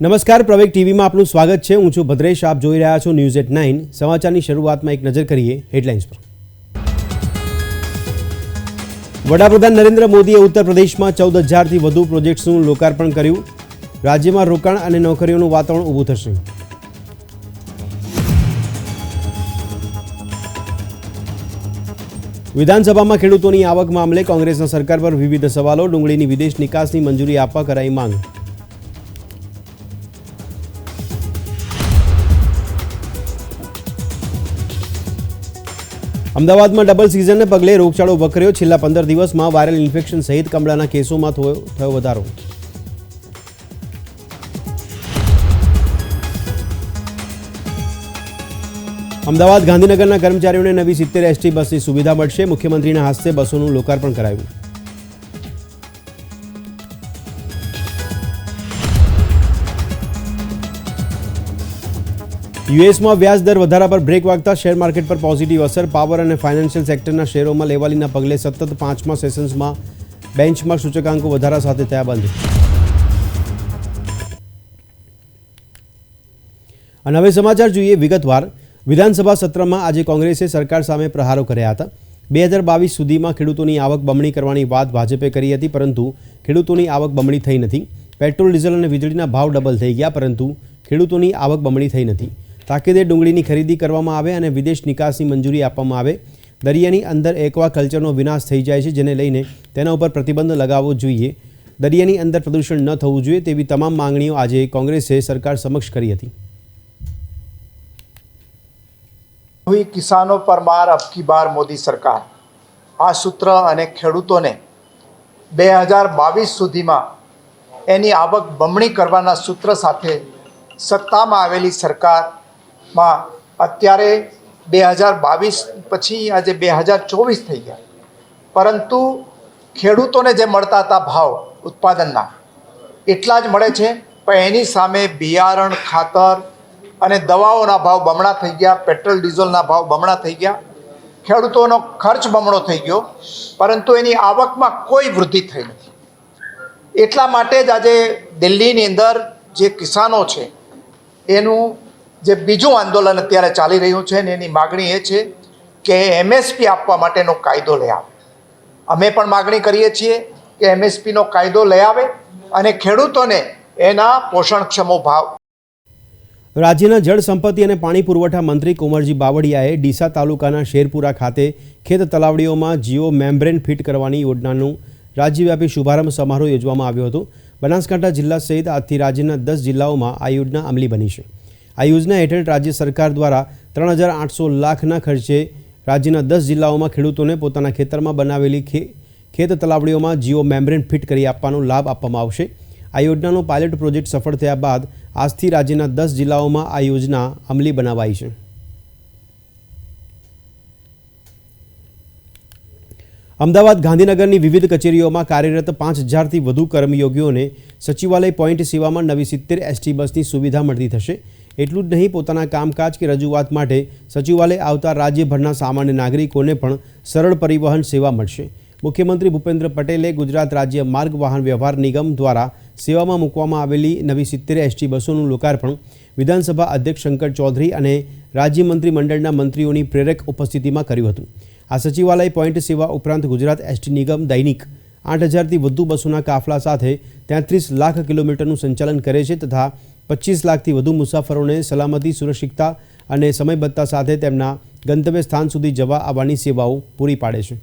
નમસ્કાર પ્રવેક ટીવીમાં આપનું સ્વાગત છે. હું છું ભદ્રેશ. આપ જોઈ રહ્યા છો ન્યૂઝ એટ નાઇન. સમાચારની શરૂઆતમાં એક નજર કરીએ હેડલાઇન્સ પર. વડાપ્રધાન નરેન્દ્ર મોદીએ ઉત્તર પ્રદેશમાં ચૌદ હજારથી વધુ પ્રોજેક્ટ્સનું લોકાર્પણ કર્યું. રાજ્યમાં રોકાણ અને નોકરીઓનું વાતાવરણ ઊભું થશે. વિધાનસભામાં ખેડૂતોની આવક મામલે કોંગ્રેસના સરકાર પર વિવિધ સવાલો. ડુંગળીની વિદેશ નિકાસની મંજૂરી આપવા કરાઈ માંગ. અમદાવાદમાં ડબલ સિઝનને પગલે રોગચાળો વકર્યો છેલ્લા પંદર દિવસમાં વાયરલ ઇન્ફેક્શન સહિત કમળાના કેસોમાં થયો વધારો. અમદાવાદ ગાંધીનગરના કર્મચારીઓને નવી સિત્તેર એસટી બસની સુવિધા મળશે. મુખ્યમંત્રીના હસ્તે બસોનું લોકાર્પણ કરાયું. યુએસમાં વ્યાજ દર વધારા પર બ્રેક વાગતા શેર માર્કેટ પર પોઝિટિવ અસર. પાવર અને ફાઇનાન્શિયલ સેક્ટરના શેરોમાં લેવાલીના પગલે સતત પાંચમા સેશન્સમાં બેન્ચમાર્ક સૂચકાંકો વધારા સાથે થયા બંધ. અને હવે સમાચાર જોઈએ વિગતવાર. વિધાનસભા સત્રમાં આજે કોંગ્રેસે સરકાર સામે પ્રહારો કર્યા હતા. બે હજાર બાવીસ સુધીમાં ખેડૂતોની આવક બમણી કરવાની વાત ભાજપે કરી હતી, પરંતુ ખેડૂતોની આવક બમણી થઈ નથી. પેટ્રોલ, ડીઝલ અને વીજળીના ભાવ ડબલ થઈ ગયા, પરંતુ ખેડૂતોની આવક બમણી થઈ નથી. તાકીદે ડુંગળીની ખરીદી કરવામાં આવે અને વિદેશ નિકાસની મંજૂરી આપવામાં આવે દરિયાની અંદર એકવા કલ્ચરનો વિનાશ થઈ જાય છે જેને લઈને તેના ઉપર પ્રતિબંધ લગાવવો જોઈએ દરિયાની અંદર પ્રદૂષણ ન થવું જોઈએ તેવી તમામ માંગણીઓ આજે કોંગ્રેસે સરકાર સમક્ષ કરી હતી हुई किसानों पर मार अब की बार मोदी सरकार આ સૂત્ર અને ખેડૂતોને બે હજાર બાવીસ સુધીમાં એની આવક બમણી કરવાના સૂત્ર સાથે સત્તામાં આવેલી સરકારમાં અત્યારે બે હજાર બાવીસ પછી આજે બે હજાર ચોવીસ થઈ ગયા. પરંતુ ખેડૂતોને જે મળતા હતા ભાવ ઉત્પાદનના, એટલા જ મળે છે, પણ એની સામે બિયારણ, ખાતર અને દવાઓના ભાવ બમણા થઈ ગયા, પેટ્રોલ, ડીઝલના ભાવ બમણા થઈ ગયા. ખેડૂતોનો ખર્ચ બમણો થઈ ગયો, પરંતુ એની આવકમાં કોઈ વૃદ્ધિ થઈ નથી. એટલા માટે જ આજે દિલ્હીની અંદર જે કિસાનો છે, એનું જે બીજું આંદોલન અત્યારે ચાલી રહ્યું છે ને એની માગણી એ છે કે એમએસપી આપવા માટેનો કાયદો લઈ આવે. અમે પણ માગણી કરીએ છીએ કે એમએસપીનો કાયદો લઈ આવે અને ખેડૂતોને એના પોષણક્ષમો ભાવ. રાજ્યના જળ સંપત્તિ અને પાણી પુરવઠા મંત્રી કુંવરજી બાવળિયાએ ડીસા તાલુકાના શેરપુરા ખાતે ખેત તલાવડીઓમાં જીઓ મેમ્બ્રેન ફિટ કરવાની યોજનાનું રાજ્યવ્યાપી શુભારંભ સમારોહ યોજવામાં આવ્યો હતો. બનાસકાંઠા જિલ્લા સહિત આજથી રાજ્યના દસ જિલ્લાઓમાં આ યોજના અમલી બની છે. આ યોજના હેઠળ રાજ્ય સરકાર દ્વારા ત્રણ હજાર આઠસો લાખના ખર્ચે રાજ્યના દસ જિલ્લાઓમાં ખેડૂતોને પોતાના ખેતરમાં બનાવેલી ખેત તલાવડીઓમાં જીઓ મેમ્બ્રેન ફિટ કરી આપવાનો લાભ આપવામાં આવશે. આ યોજનાનો પાયલટ પ્રોજેક્ટ સફળ થયા બાદ આજથી રાજ્યના દસ જિલ્લાઓમાં આ યોજના અમલી બનાવાઈ છે. અમદાવાદ ગાંધીનગરની વિવિધ કચેરીઓમાં કાર્યરત પાંચ હજારથી વધુ કર્મયોગીઓને સચિવાલય પોઈન્ટ સેવામાં નવી સિત્તેર એસટી બસની સુવિધા મળતી થશે. એટલું જ નહીં, પોતાના કામકાજ કે રજૂઆત માટે સચિવાલય આવતા રાજ્યભરના સામાન્ય નાગરિકોને પણ સરળ પરિવહન સેવા મળશે. મુખ્યમંત્રી ભૂપેન્દ્ર પટેલે ગુજરાત રાજ્ય માર્ગ વાહન વ્યવહાર નિગમ દ્વારા સેવામાં મૂકવામાં આવેલી નવી સિત્તેર એસટી બસોનું લોકાર્પણ વિધાનસભા અધ્યક્ષ શંકર ચૌધરી અને રાજ્ય મંત્રીમંડળના મંત્રીઓની પ્રેરક ઉપસ્થિતિમાં કર્યું હતું. આ સચિવાલય પોઈન્ટ સેવા ઉપરાંત ગુજરાત એસટી નિગમ દૈનિક આઠ હજારથી વધુ બસોના કાફલા સાથે તેત્રીસ લાખ કિલોમીટરનું સંચાલન કરે છે તથા પચીસ લાખથી વધુ મુસાફરોને સલામતી, સુરક્ષિતતા અને સમયબદ્ધતા સાથે તેમના ગંતવ્ય સ્થાન સુધી જવા આવવાની સેવાઓ પૂરી પાડે છે.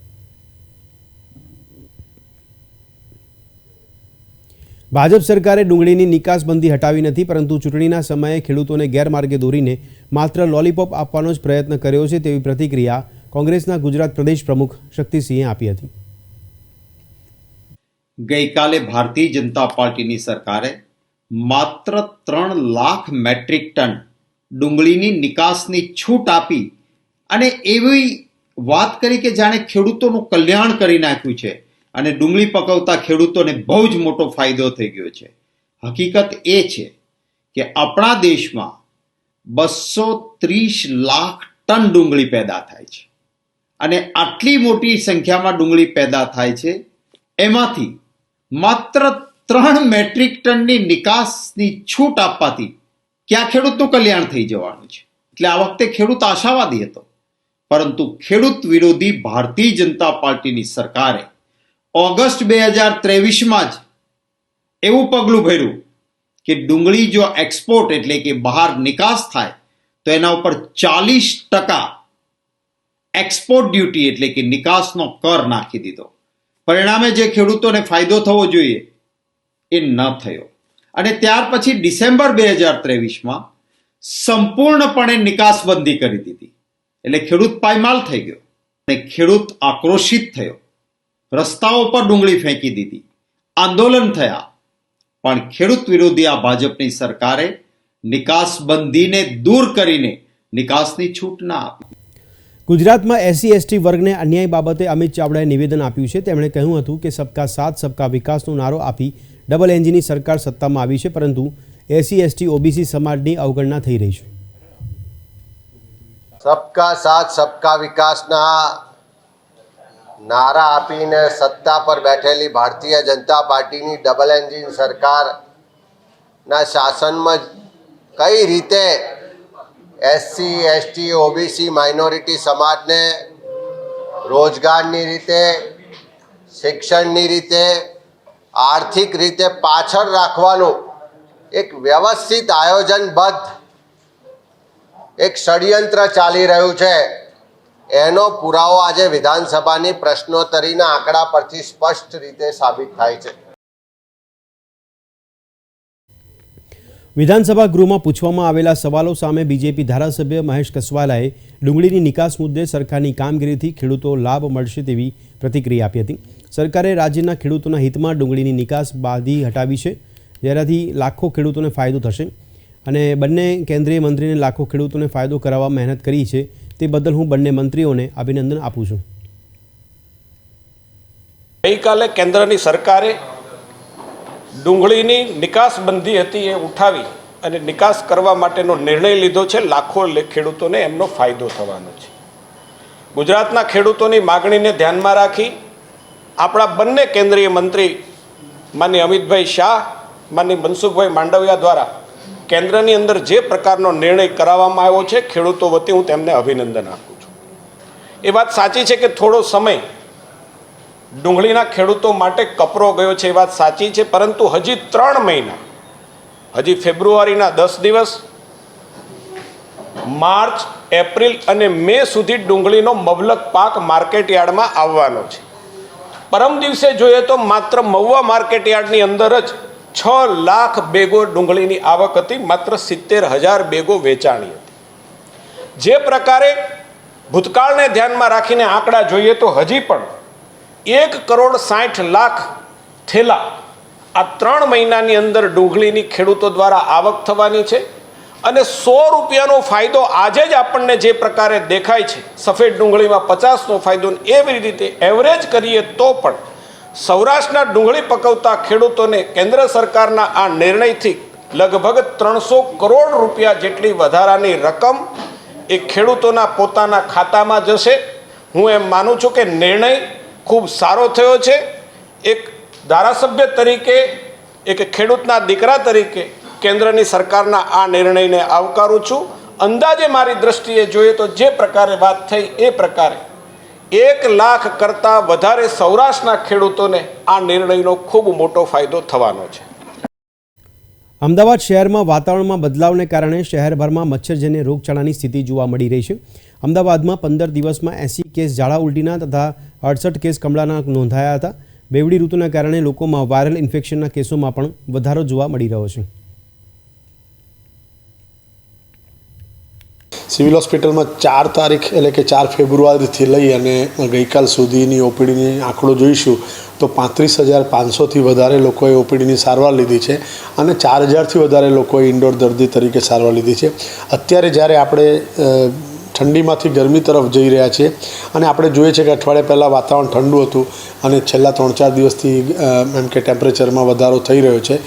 ભાજપ સરકારે ડુંગળીની નિકાસબંધી હટાવી નથી, પરંતુ ચૂંટણીના સમયે ખેડૂતોને ગેરમાર્ગે દોરીને માત્ર લોલીપોપ આપવાનો જ પ્રયત્ન કર્યો છે તેવી પ્રતિક્રિયા કોંગ્રેસના ગુજરાત પ્રદેશ પ્રમુખ શક્તિસિંહે આપી હતી. ગઈકાલે ભારતીય જનતા પાર્ટીની સરકારે માત્ર ત્રણ લાખ મેટ્રિક ટન ડુંગળીની નિકાસની છૂટ આપી અને એવી વાત કરી કે જાણે ખેડૂતોનું કલ્યાણ કરી નાખ્યું છે અને ડુંગળી પકવતા ખેડૂતોને બહુ જ મોટો ફાયદો થઈ ગયો છે. હકીકત એ છે કે આપણા દેશમાં બસો ત્રીસ લાખ ટન ડુંગળી પેદા થાય છે અને આટલી મોટી સંખ્યામાં ડુંગળી પેદા થાય છે. એમાંથી માત્ર ત્રણ મેટ્રિક ટનની નિકાસની છૂટ આપવાથી ક્યાં ખેડૂતનું કલ્યાણ થઈ જવાનું છે? એટલે આ વખતે ખેડૂત આશાવાદી હતો. પરંતુ ખેડૂત વિરોધી ભારતીય જનતા પાર્ટીની સરકારે ઓગસ્ટ બે હજાર ત્રેવીસમાં જ એવું પગલું ભર્યું કે ડુંગળી જો એક્સપોર્ટ એટલે કે બહાર નિકાસ થાય, તો એના ઉપર ચાલીસ ટકા એક્સપોર્ટ ડ્યુટી એટલે કે નિકાસનો કર નાખી દીધો. પરિણામે જે ખેડૂતોને ફાયદો થવો જોઈએ એ ન થયો. અને ત્યાર પછી ડિસેમ્બર બે હજાર ત્રેવીસમાં સંપૂર્ણપણે નિકાસબંધી કરી દીધી. એટલે ખેડૂત પાયમાલ થઈ ગયો. અને ખેડૂત આક્રોશિત થયો. રસ્તાઓ પર ડુંગળી ફેંકી દીધી. આંદોલન થયા. પણ ખેડૂત વિરોધી આ ભાજપની સરકારે નિકાસબંધીને દૂર કરીને નિકાસની છૂટ ના આપી. ગુજરાતમાં એસસી, એસટી વર્ગને અન્યાય બાબતે અમિત ચાવડાએ નિવેદન આપ્યું છે. તેમણે કહ્યું હતું કે, સબકા સાથ, સબકા વિકાસનો નારો આપી ડબલ એન્જિનની સરકાર સત્તામાં આવી છે, પરંતુ એસસી એસટી, ઓબીસી સમાજની અવગણના થઈ રહી છે. સબકા સાથ, સબકા વિકાસના નારા આપીને સત્તા પર બેઠેલી ભારતીય જનતા પાર્ટીની ડબલ એન્જિન સરકારના શાસનમાં કઈ રીતે એસસી, એસટી, ઓબીસી માઇનોરિટી સમાજને રોજગારની રીતે, શિક્ષણની રીતે આર્થિક રીતે પાછળ રાખવાનું એક વ્યવસ્થિત આયોજનબદ્ધ એક ષડયંત્ર ચાલી રહ્યું છે. એનો પુરાવો આજે વિધાનસભાની પ્રશ્નોત્તરીના આંકડા પરથી સ્પષ્ટ રીતે સાબિત થાય છે. વિધાનસભા ગૃહમાં પૂછવામાં આવેલા સવાલો સામે બીજેપી ધારાસભ્ય મહેશ કસવાલાએ ડુંગળીની નિકાસ મુદ્દે સરકારની કામગીરીથી ખેડૂતો લાભ મળશે તેવી પ્રતિક્રિયા આપી હતી. સરકારે રાજ્યના ખેડૂતોના હિતમાં ડુંગળીની નિકાસ બાધી હટાવી છે. જેનાથી લાખો ખેડૂતોને ફાયદો થશે. અને બંને કેન્દ્રીય મંત્રીને લાખો ખેડૂતોને ફાયદો કરાવવા મહેનત કરી છે. તે બદલ હું બંને મંત્રીઓને અભિનંદન આપું છું. ગઈકાલે કેન્દ્રની સરકારે ડુંગળીની નિકાસ બંધી હતી એ ઉઠાવી અને નિકાસ કરવા માટેનો નિર્ણય લીધો છે. લાખો ખેડૂતોને એમનો ફાયદો થવાનો છે. ગુજરાતના ખેડૂતોની માગણીને ધ્યાનમાં રાખી આપણા બંને કેન્દ્રીય મંત્રી માન્ય અમિતભાઈ શાહ, માન્ય મનસુખભાઈ માંડવિયા દ્વારા કેન્દ્રની અંદર જે પ્રકારનો નિર્ણય કરાવવામાં આવ્યો છે, ખેડૂતો વતી હું તેમને અભિનંદન આપું છું. એ વાત સાચી છે કે થોડો સમય ડુંગળીના ખેડૂતો માટે કપરો ગયો છે એ વાત સાચી છે, પરંતુ હજી ત્રણ મહિના, હજી ફેબ્રુઆરીના દસ દિવસ, માર્ચ, એપ્રિલ અને મે સુધી ડુંગળીનો મબલક પાક માર્કેટ યાર્ડમાં આવવાનો છે. પરમ દિવસે જોઈએ તો માત્ર મહુવા માર્કેટ યાર્ડની અંદર જ છ લાખ બેગો ડુંગળીની આવક હતી, માત્ર સિત્તેર હજાર બેગો વેચાણી હતી. જે પ્રકારે ભૂતકાળને ધ્યાનમાં રાખીને આંકડા જોઈએ તો હજી પણ એક કરોડ સાઠ લાખ થેલા આ ત્રણ મહિનાની અંદર ડુંગળીની ખેડૂતો દ્વારા આવક થવાની છે. અને સો રૂપિયાનો ફાયદો આજે જ આપણને જે પ્રકારે દેખાય છે, સફેદ ડુંગળીમાં પચાસનો ફાયદો એવી રીતે એવરેજ કરીએ તો પણ સૌરાષ્ટ્રના ડુંગળી પકવતા ખેડૂતોને કેન્દ્ર સરકારના આ નિર્ણયથી લગભગ ત્રણસો કરોડ રૂપિયા જેટલી વધારાની રકમ એ ખેડૂતોના પોતાના ખાતામાં જશે. હું એમ માનું છું કે નિર્ણય ખૂબ સારો થયો છે. એક ધારાસભ્ય તરીકે, એક ખેડૂતના દીકરા તરીકે કેન્દ્રની સરકારના આ નિર્ણયને આવકારું છું. અંદાજે મારી દ્રષ્ટિએ જોઈએ તો જે પ્રકારે વાત થઈ એ પ્રકારે એક લાખ કરતાં વધારે સૌરાષ્ટ્રના ખેડૂતોને આ નિર્ણયનો ખૂબ મોટો ફાયદો થવાનો છે. અમદાવાદ શહેરમાં વાતાવરણમાં બદલાવને કારણે શહેરભરમાં મચ્છરજન્ય રોગચાળાની સ્થિતિ જોવા મળી રહી છે. અમદાવાદમાં પંદર દિવસમાં એંસી કેસ ઝાડા ઉલટીના તથા અડસઠ કેસ કમળાના નોંધાયા હતા. બેવડી ઋતુના કારણે લોકોમાં વાયરલ ઇન્ફેક્શનના કેસોમાં પણ વધારો જોવા મળી રહ્યો છે. સિવિલ હોસ્પિટલમાં ચાર તારીખ એટલે કે ચાર ફેબ્રુઆરીથી લઈ અને ગઈકાલ સુધીની ઓપીડીની આંકડો જોઈશું, તો પાંત્રીસ હજાર પાંચસોથી વધારે લોકોએ ઓપીડીની સારવાર લીધી છે અને ચાર હજારથી વધારે લોકોએ ઇન્ડોર દર્દી તરીકે સારવાર લીધી છે. અત્યારે જ્યારે આપણે ઠંડીમાંથી ગરમી તરફ જઈ રહ્યા છીએ. અને આપણે જોઈએ છીએ કે અઠવાડિયા પહેલાં વાતાવરણ ઠંડુ હતું અને છેલ્લા ત્રણ ચાર દિવસથી એમ કે ટેમ્પરેચરમાં વધારો થઈ રહ્યો છે.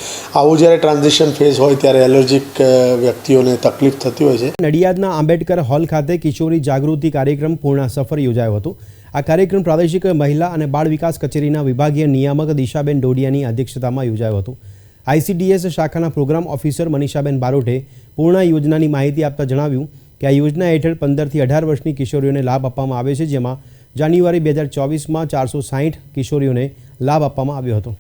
આવું જ્યારે ટ્રાન્ઝિશન ફેઝ હોય ત્યારે એલર્જીક વ્યક્તિઓને તકલીફ થતી હોય છે. નડિયાદના આંબેડકર હોલ ખાતે કિશોરી જાગૃતિ કાર્યક્રમ પૂર્ણ સફર યોજાયો હતો. આ કાર્યક્રમ પ્રાદેશિક મહિલા અને બાળ વિકાસ કચેરીના વિભાગીય નિયામક દિશાબેન ડોડિયાની અધ્યક્ષતામાં યોજાયો હતો. આઈસીડીએસ શાખાના પ્રોગ્રામ ઓફિસર મનીષાબેન બારોટે પૂર્ણ યોજનાની માહિતી આપતા જણાવ્યું કે આ યોજના હેઠળ પંદરથી અઢાર વર્ષની કિશોરીઓને લાભ આપવામાં આવે છે, જેમાં જાન્યુઆરી બે હજાર ચોવીસમાં ચારસો સાહીઠ કિશોરીઓને લાભ આપવામાં આવ્યો હતો.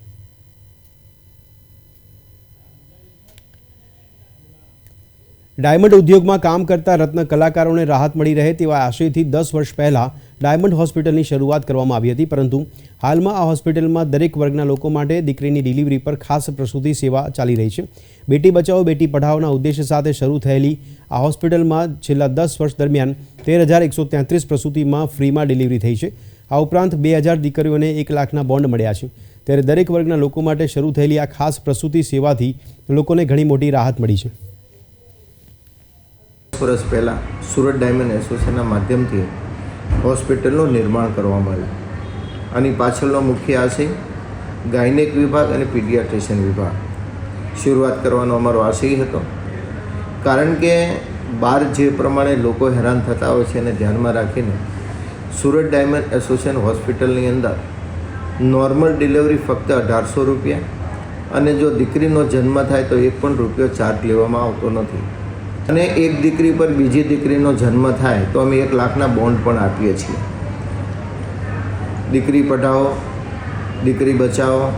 ડાયમંડ ઉદ્યોગમાં કામ કરતા રત્ન કલાકારોને રાહત મળી રહે તેવા આશયથી દસ વર્ષ પહેલાં ડાયમંડ હોસ્પિટલની શરૂઆત કરવામાં આવી હતી, પરંતુ હાલમાં આ હોસ્પિટલમાં દરેક વર્ગના લોકો માટે દીકરીની ડિલિવરી પર ખાસ પ્રસૂતિ સેવા ચાલી રહી છે. બેટી બચાવો, બેટી પઢાઓના ઉદ્દેશ્ય સાથે શરૂ થયેલી આ હોસ્પિટલમાં છેલ્લા દસ વર્ષ દરમિયાન તેર હજાર એકસો તેત્રીસ પ્રસૂતિમાં ફ્રીમાં ડિલિવરી થઈ છે. આ ઉપરાંત બે હજાર દીકરીઓને એક લાખના બોન્ડ મળ્યા છે. ત્યારે દરેક વર્ગના લોકો માટે શરૂ થયેલી આ ખાસ પ્રસૂતિ સેવાથી લોકોને ઘણી મોટી રાહત મળી છે. વર્ષ પહેલાં સુરત ડાયમંડ એસોસિએશનના માધ્યમથી હોસ્પિટલનું નિર્માણ કરવામાં આવ્યું. આની પાછળનો મુખ્ય આશય ગાયનેક વિભાગ અને પીડિયાટ્રિશિયન વિભાગ. શરૂઆત કરવાનો અમારો આશય હતો. કારણ કે બહાર જે પ્રમાણે લોકો હેરાન થતા હોય છે એને ધ્યાનમાં રાખીને સુરત ડાયમંડ એસોસિએશન હોસ્પિટલની અંદર નોર્મલ ડિલિવરી ફક્ત અઢારસો રૂપિયા અને જો દીકરીનો જન્મ થાય તો એક પણ રૂપિયો ચાર્જ લેવામાં આવતો નથી. અને એક દીકરી પર બીજી દીકરીનો જન્મ થાય તો અમે એક લાખના બોન્ડ પણ આપીએ છીએ. દીકરી પઢાઓ, દીકરી બચાવો,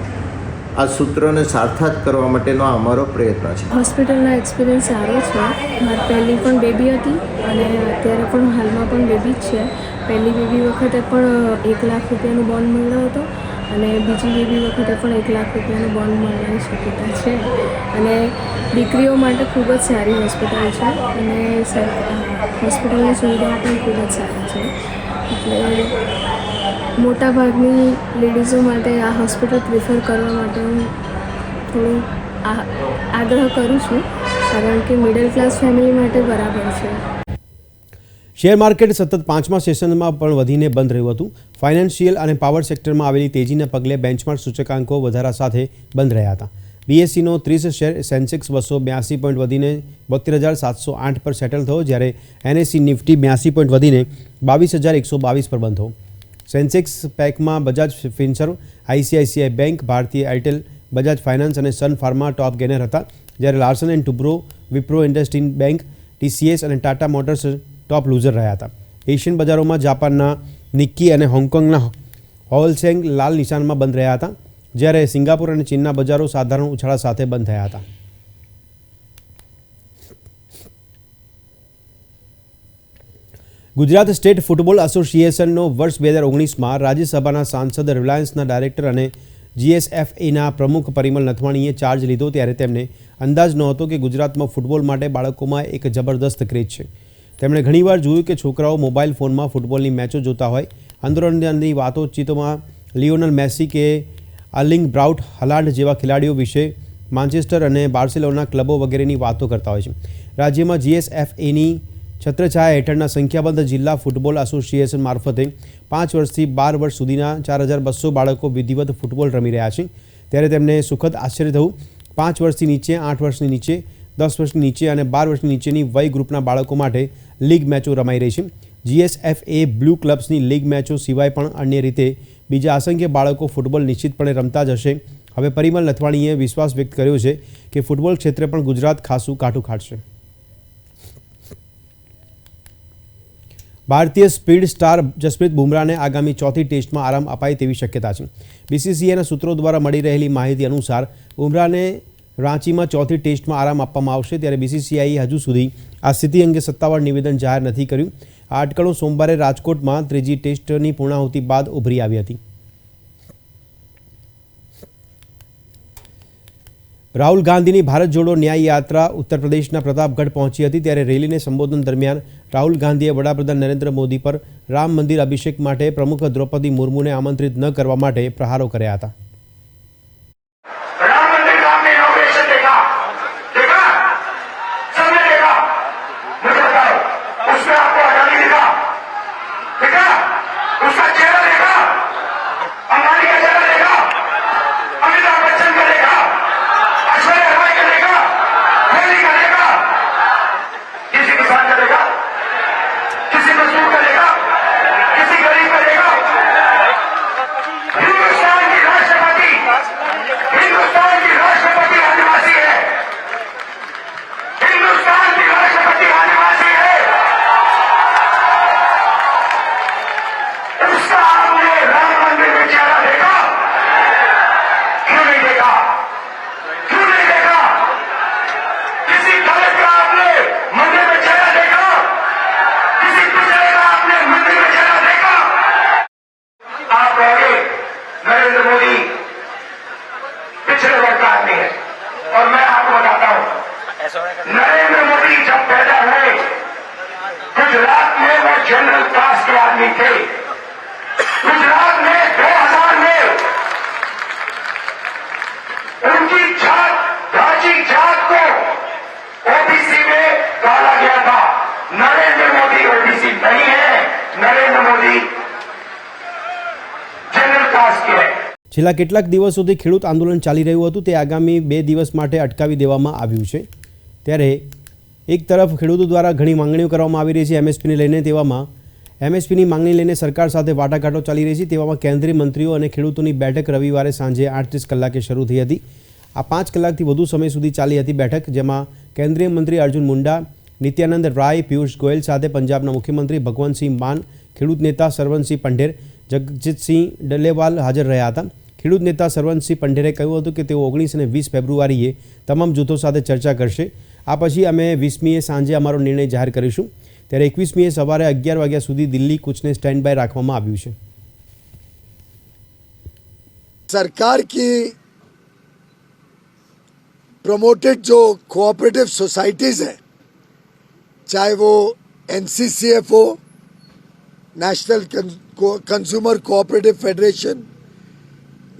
આ સૂત્રને સાર્થક કરવા માટેનો આ અમારો પ્રયત્ન છે. હોસ્પિટલનો એક્સપિરિયન્સ સારો છે. મારી પહેલી પણ બેબી હતી અને અત્યારે પણ હાલમાં પણ બેબી જ છે. પહેલી બેબી વખતે પણ એક લાખ રૂપિયાનો બોન્ડ મળ્યો હતો. અને બીજી બેબી વખતે પણ એક લાખ રૂપિયાનું બોન્ડ મળવાની શક્યતા છે. અને દીકરીઓ માટે ખૂબ જ સારી હોસ્પિટલ છે. અને હોસ્પિટલની સુવિધાઓ પણ ખૂબ જ સારી છે. એટલે મોટાભાગની લેડીઝો માટે આ હોસ્પિટલ પ્રિફર કરવા માટે હું થોડું આગ્રહ કરું છું. કારણ કે મિડલ ક્લાસ ફેમિલી માટે બરાબર છે. શેર માર્કેટ સતત પાંચમા સેશનમાં પણ વધીને બંધ રહ્યું હતું. ફાઇનાન્શિયલ અને પાવર સેક્ટરમાં આવેલી તેજીના પગલે બેન્ચમાર્ક સૂચકાંકો વધારા સાથે બંધ રહ્યા હતા. બીએસસીનો ત્રીસ શેર સેન્સેક્સ બસો બ્યાસી પોઈન્ટ વધીને બોતેર હજાર સાતસો આઠ પર સેટલ થયો, જ્યારે એનએસસી નિફ્ટી બ્યાસી પોઈન્ટ વધીને બાવીસ હજાર એકસો બાવીસ પર બંધ થયો. Sensex પેકમાં Bajaj Finserv ICICI bank, Bharti Airtel, Bajaj finance અને સન ફાર્મા ટોપ ગેનર હતા, જ્યારે Larsen and Toubro, Wipro IndusInd bank, TCS અને ટાટા મોટર્સ ટોપ લૂઝર રહ્યા હતા. એશિયન બજારોમાં જાપાનના નિક્કી અને હોંગકોંગના હોલસેંગ લાલ નિશાનમાં બંધ રહ્યા હતા, જ્યારે સિંગાપુર અને ચીનના બજારો સાધારણ ઉછાળા સાથે બંધ થયા હતા. ગુજરાત સ્ટેટ ફૂટબોલ એસોસિએશનનો વર્ષ બે હજાર ઓગણીસમાં રાજ્યસભાના સાંસદ, રિલાયન્સના ડાયરેક્ટર અને જીએસએફએના પ્રમુખ પરિમલ નથવાણીએ ચાર્જ લીધો, ત્યારે તેમને અંદાજ નહોતો કે ગુજરાતમાં ફૂટબોલ માટે બાળકોમાં એક જબરદસ્ત ક્રેઝ છે. તેમણે ઘણીવાર જોયું કે છોકરાઓ મોબાઈલ ફોનમાં ફૂટબોલની મેચો જોતા હોય. અંદરોઅંદરની વાતોચીતોમાં લિયોનલ મેસી કે અર્લિંગ બ્રાઉટ હલાન્ડ જેવા ખેલાડીઓ વિશે માન્ચેસ્ટર અને બાર્સેલોના ક્લબો વગેરેની વાતો કરતા હોય છે. રાજ્યમાં જીએસએફએની છત્રછાયા હેઠળના સંખ્યાબંધ જિલ્લા ફૂટબોલ એસોસિએશન મારફતે પાંચ વર્ષથી બાર વર્ષ સુધીના ચાર હજાર બસો બાળકો વિધિવત ફૂટબોલ રમી રહ્યા છે. ત્યારે તેમને સુખદ આશ્ચર્ય થયું. પાંચ વર્ષથી નીચે, આઠ વર્ષની નીચે દસ વર્ષની નીચે અને બાર વર્ષની નીચેની વય ગ્રુપના બાળકો માટે લીગ મેચો રમાઈ રહી છે. જીએસએફએ બ્લુ ક્લબ્સની લીગ મેચો સિવાય પણ અન્ય રીતે બીજા અસંખ્ય બાળકો ફૂટબોલ નિશ્ચિતપણે રમતા જ હશે. હવે પરિમલ નથવાણીએ વિશ્વાસ વ્યક્ત કર્યો છે કે ફૂટબોલ ક્ષેત્રે પણ ગુજરાત ખાસું કાઠું ખાટશે. ભારતીય સ્પીડ સ્ટાર જસપ્રીત બુમરાહને આગામી ચોથી ટેસ્ટમાં આરામ અપાય તેવી શક્યતા છે. બીસીસીઆઈના સૂત્રો દ્વારા મળી રહેલી માહિતી અનુસાર બુમરાહને રાંચીમાં ચોથી ટેસ્ટમાં આરામ આપવામાં આવશે ત્યારે બીસીસીઆઈએ હજુ સુધી આ સ્થિતિ અંગે સત્તાવાર નિવેદન જાહેર નથી કર્યું. આ અટકળો સોમવારે રાજકોટમાં ત્રીજી ટેસ્ટની પૂર્ણાહુતિ બાદ ઉભરી આવી હતી. રાહુલ ગાંધીની ભારત જોડો ન્યાય યાત્રા ઉત્તર પ્રદેશના પ્રતાપગઢ પહોંચી હતી ત્યારે રેલીને સંબોધન દરમિયાન રાહુલ ગાંધીએ વડાપ્રધાન નરેન્દ્ર મોદી પર રામ મંદિર અભિષેક માટે પ્રમુખ દ્રૌપદી મુર્મુને આમંત્રિત ન કરવા માટે પ્રહારો કર્યા હતા. છેલ્લા કેટલાક દિવસ સુધી ખેડૂત આંદોલન ચાલી રહ્યું હતું, તે આગામી બે દિવસ માટે અટકાવી દેવામાં આવ્યું છે. ત્યારે એક તરફ ખેડૂતો દ્વારા ઘણી માંગણીઓ કરવામાં આવી રહી છે એમએસપીને લઈને, તેવામાં એમએસપીની માંગણી લઈને સરકાર સાથે વાટાઘાટો ચાલી રહી છે. તેવામાં કેન્દ્રીય મંત્રીઓ અને ખેડૂતોની બેઠક રવિવારે સાંજે આઠત્રીસ કલાકે શરૂ થઈ હતી. આ પાંચ કલાકથી વધુ સમય સુધી ચાલી હતી બેઠક, જેમાં કેન્દ્રીય મંત્રી અર્જુન મુંડા, નિત્યાનંદ રાય, પિયુષ ગોયલ સાથે પંજાબના મુખ્યમંત્રી ભગવંતસિંહ માન, ખેડૂત નેતા સરવંતસિંહ પંઢેર જગજીતસિંહ ડલેવાલ હાજર રહ્યા હતા ખેડૂત નેતા સરવનસિંહ પંઢેરે કહ્યું હતું કે તેઓ ઓગણીસ અને વીસ ફેબ્રુઆરીએ તમામ જૂથો સાથે ચર્ચા કરશે આ પછી અમે વીસમીએ સાંજે અમારો નિર્ણય જાહેર કરીશું ત્યારે એકવીસમીએ સવારે અગિયાર વાગ્યા સુધી દિલ્હી કૂચને સ્ટેન્ડ બાય રાખવામાં આવ્યું છે सरकार की प्रमोटेड जो कोऑपरेटिव सोसाइटीज़ हैं चाहे वो एन हो national consumer cooperative federation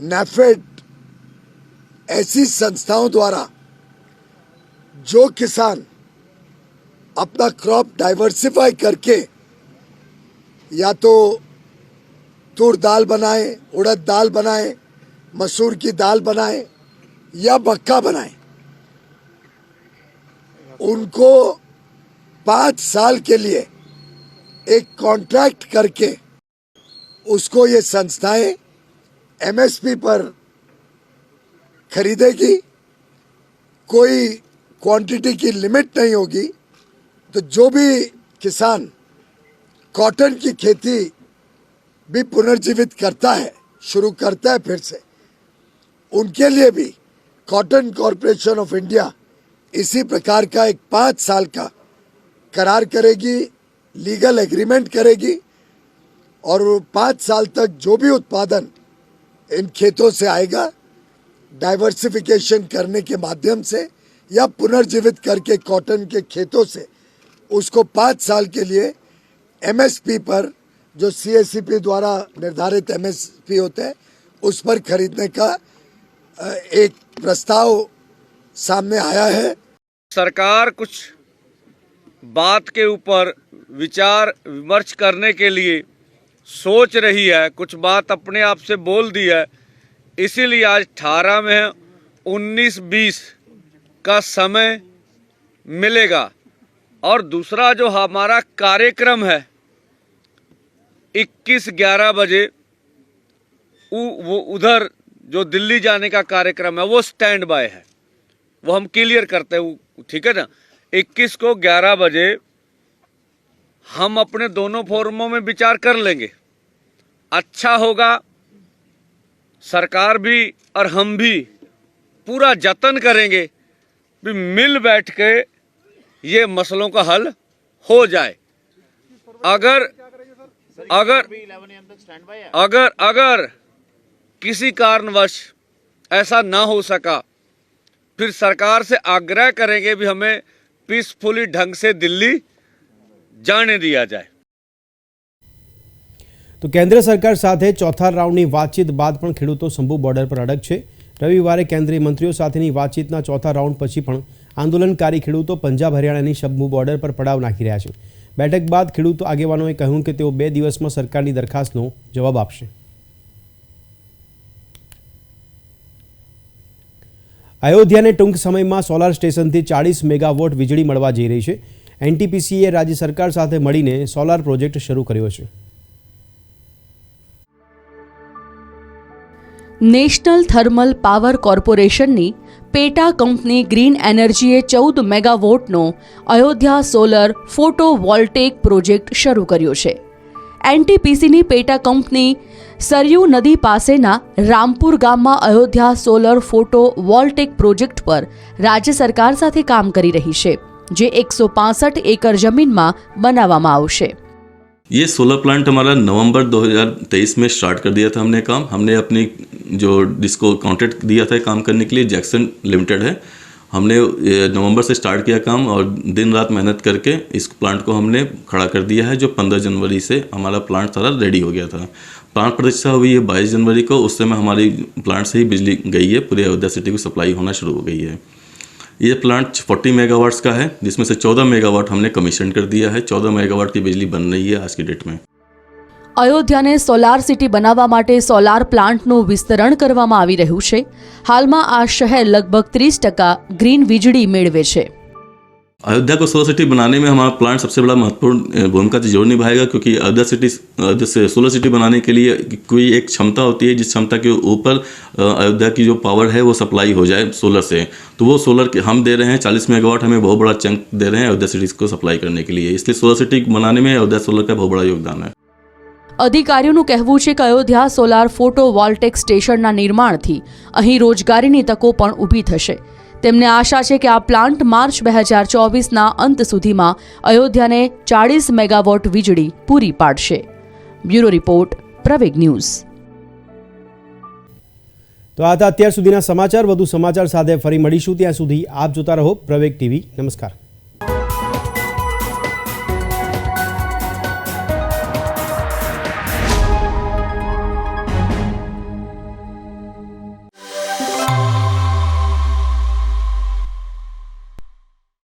NAFED ऐसी संस्थाओं द्वारा जो किसान अपना क्रॉप डाइवर्सिफाई करके या तो तूर दाल बनाए, उड़द दाल बनाए, मसूर की दाल बनाए या मक्का बनाए, उनको पाँच साल के लिए एक कॉन्ट्रैक्ट करके उसको ये संस्थाएँ एमएसपी पर खरीदेगी, कोई क्वांटिटी की लिमिट नहीं होगी तो जो भी किसान कॉटन की खेती भी पुनर्जीवित करता है, शुरू करता है फिर से, उनके लिए भी कॉटन कॉरपोरेशन ऑफ़ इंडिया इसी प्रकार का एक पाँच साल का करार करेगी लीगल एग्रीमेंट करेगी और पाँच साल तक जो भी उत्पादन इन खेतों से आएगा डाइवर्सिफिकेशन करने के माध्यम से या पुनर्जीवित करके कॉटन के खेतों से, उसको पाँच साल के लिए एमएसपी पर, जो सीएससीपी द्वारा निर्धारित एमएसपी होते हैं, उस पर खरीदने का एक प्रस्ताव सामने आया है। सरकार कुछ बात के ऊपर विचार, विमर्श करने के लिए सोच रही है, कुछ बात अपने आप से बोल दी है। इसीलिए आज अठारह में उन्नीस बीस का समय मिलेगा। और दूसरा जो हमारा कार्यक्रम है, इक्कीस ग्यारह बजे, उ- वो उधर जो दिल्ली जाने का कार्यक्रम है, वो स्टैंड बाय है। वो हम क्लियर करते हैं ठीक है ना? 21 को 11 बजे हम अपने दोनों फोरमों में विचार कर लेंगे। अच्छा होगा, सरकार भी और हम भी पूरा जतन करेंगे भी मिल बैठ के ये मसलों का हल हो जाए। अगर अगर अगर अगर किसी कारणवश ऐसा ना हो सका, फिर सरकार से आग्रह करेंगे भी हमें पीसफुली ढंग से दिल्ली जाने दिया जाए। તો કેન્દ્ર સરકાર સાથે ચોથા રાઉન્ડની વાતચીત બાદ પણ ખેડૂતો શંભુ બોર્ડર પર અડગ છે. રવિવારે કેન્દ્રીય મંત્રીઓ સાથેની વાતચીતના ચોથા રાઉન્ડ પછી પણ આંદોલનકારી ખેડૂતો પંજાબ હરિયાણાની શંભુ બોર્ડર પર પડાવ નાખી રહ્યા છે. બેઠક બાદ ખેડૂતો આગેવાનોએ કહ્યું કે તેઓ બે દિવસમાં સરકારની દરખાસ્તનો જવાબ આપશે. અયોધ્યાને ટૂંક સમયમાં સોલાર સ્ટેશનથી ચાળીસ મેગાવોટ વીજળી મળવા જઈ રહી છે. એનટીપીસીએ રાજ્ય સરકાર સાથે મળીને સોલાર પ્રોજેક્ટ શરૂ કર્યો છે. નેશનલ થર્મલ પાવર કોર્પોરેશનની પેટા કંપની ગ્રીન એનર્જીએ ચૌદ મેગાવોટનો અયોધ્યા સોલર ફોટોવોલ્ટેક પ્રોજેક્ટ શરૂ કર્યો છે. એનટીપીસીની પેટા કંપની સરયુ નદી પાસેના રામપુર ગામમાં અયોધ્યા સોલર ફોટો વોલ્ટેક પ્રોજેક્ટ પર રાજ્ય સરકાર સાથે કામ કરી રહી છે, જે એકસો એકર જમીનમાં બનાવવામાં આવશે. ये सोलर प्लांट हमारा नवंबर 2023 में स्टार्ट कर दिया था हमने काम। हमने अपनी जो जिसको कॉन्ट्रैक्ट दिया था काम करने के लिए जैक्सन लिमिटेड है। हमने नवंबर से स्टार्ट किया काम और दिन रात मेहनत करके इस प्लांट को हमने खड़ा कर दिया है, जो 15 जनवरी से हमारा प्लांट सारा रेडी हो गया था। प्लांट प्रतिष्ठा हुई है 22 जनवरी को। उस समय हमारी प्लांट से ही बिजली गई है। पूरे अयोध्या सिटी को सप्लाई होना शुरू हो गई है। ये प्लांट 40 मेगावाट्स का है जिसमें से 14 मेगावाट हमने कमीशन कर दिया है 14 मेगावाट की बिजली बन रही है आज की डेट में અયોધ્યાને સોલાર સિટી બનાવવા માટે સોલાર પ્લાન્ટનું વિસ્તરણ કરવામાં આવી રહ્યું છે હાલમાં આ શહેર લગભગ ત્રીસ ટકા ગ્રીન વીજળી મેળવે છે अयोध्या को सोलर सिटी बनाने में हमारा प्लांट सबसे बड़ा महत्वपूर्ण अ, भूमिका जरूर निभाएगा क्योंकि अयोध्या सिटी अयोध्या से सोलर सिटी बनाने के लिए कोई एक क्षमता होती है जिस क्षमता के ऊपर अ, अयोध्या की जो पावर है वो सप्लाई हो जाए सोलर से तो वो सोलर के हम दे रहे हैं चालीस मेगावाट हमें बहुत बड़ा चंक दे रहे हैं अयोध्या सिटी को सप्लाई करने के लिए इसलिए सोलर सिटी बनाने में अयोध्या सोलर का बहुत बड़ा योगदान है અધિકારીઓનું કહેવું છે કે અયોધ્યા સોલાર ફોટો વોલ્ટેક સ્ટેશનના નિર્માણથી અહીં રોજગારીની તકો પણ ઊભી થશે તેમને આશા છે કે આ પ્લાન્ટ માર્ચ બે હજાર ચોવીસના અંત સુધીમાં અયોધ્યાને ચાળીસ મેગાવોટ વીજળી પૂરી પાડશે. Bureau report, Praveg news. તો આ અત્યાર સુધીના સમાચાર. વધુ સમાચાર સાથે ફરી મળીશું ત્યાં સુધી આપ જોતા રહો પ્રવેગ ટીવી. નમસ્કાર.